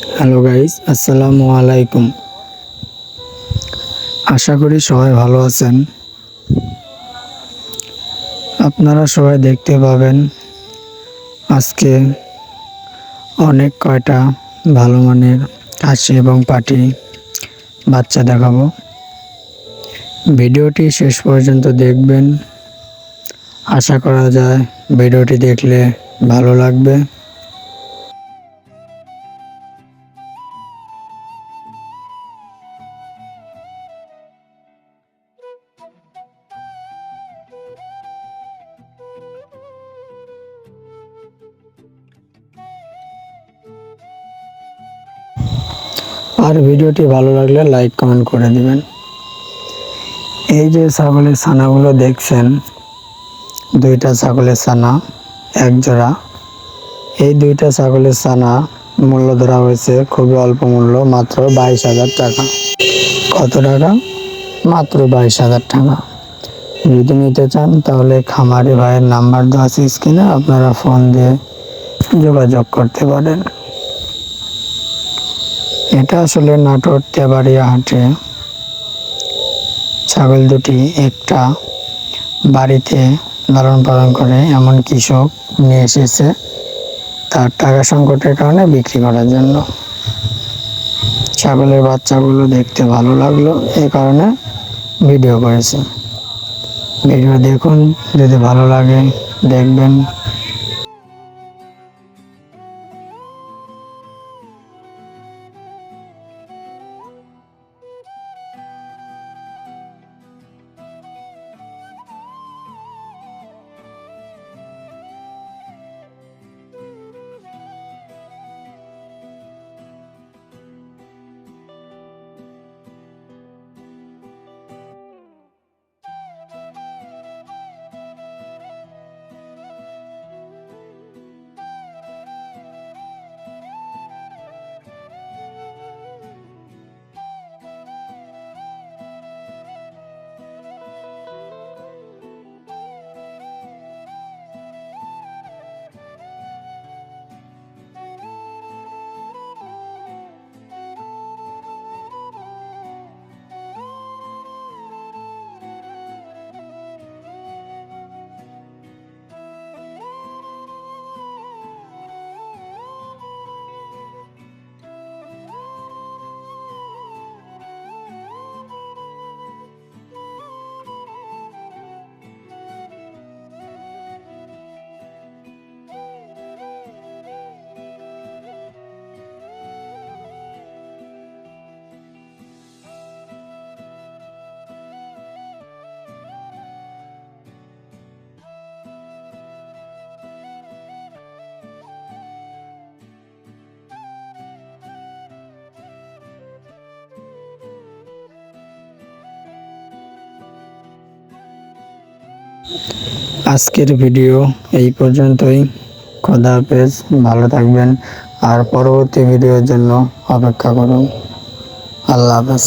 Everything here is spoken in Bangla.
হ্যালো গাইস, আসসালামু আলাইকুম। আশা করি সবাই ভালো আছেন। আপনারা সবাই দেখতে পাবেন আজকে অনেক কয়টা ভালো মানের হাসি এবং পাটি বাচ্চা দেখাবো। ভিডিওটি শেষ পর্যন্ত দেখবেন। আশা করা যায় ভিডিওটি দেখলে ভালো লাগবে। ভিডিওটি ভালো লাগলে লাইক, কমেন্ট করে দিবেন। এই যে ছাগলের ছানাগুলো দেখছেন, দুইটা ছাগলের ছানা, এক জোড়া। এই দুইটা ছাগলের ছানা মূল্য ধরা হয়েছে খুবই অল্প মূল্য, মাত্র বাইশ হাজার টাকা। কত টাকা? মাত্র বাইশ হাজার টাকা। যদি নিতে চান, তাহলে খামারি ভাইয়ের নাম্বার দেওয়া আছে স্ক্রিনে, আপনারা ফোন দিয়ে যোগাযোগ করতে পারেন। এটা আসলে নাটোর তেবাড়িয়া হাটে। ছাগল দুটি একটা বাড়িতে লালন পালন করে এমন কৃষক নিয়ে এসেছে। তার টাকা সংকটের কারণে বিক্রি করার জন্য। ছাগলের বাচ্চাগুলো দেখতে ভালো লাগল এই কারণে ভিডিও করেছে। ভিডিও দেখুন, যদি ভালো লাগে দেখবেন। আজকের ভিডিও এই পর্যন্তই। খোদা হাফেজ, ভালো থাকবেন। আর পরবর্তী ভিডিওর জন্য অপেক্ষা করুন। আল্লাহ হাফেজ।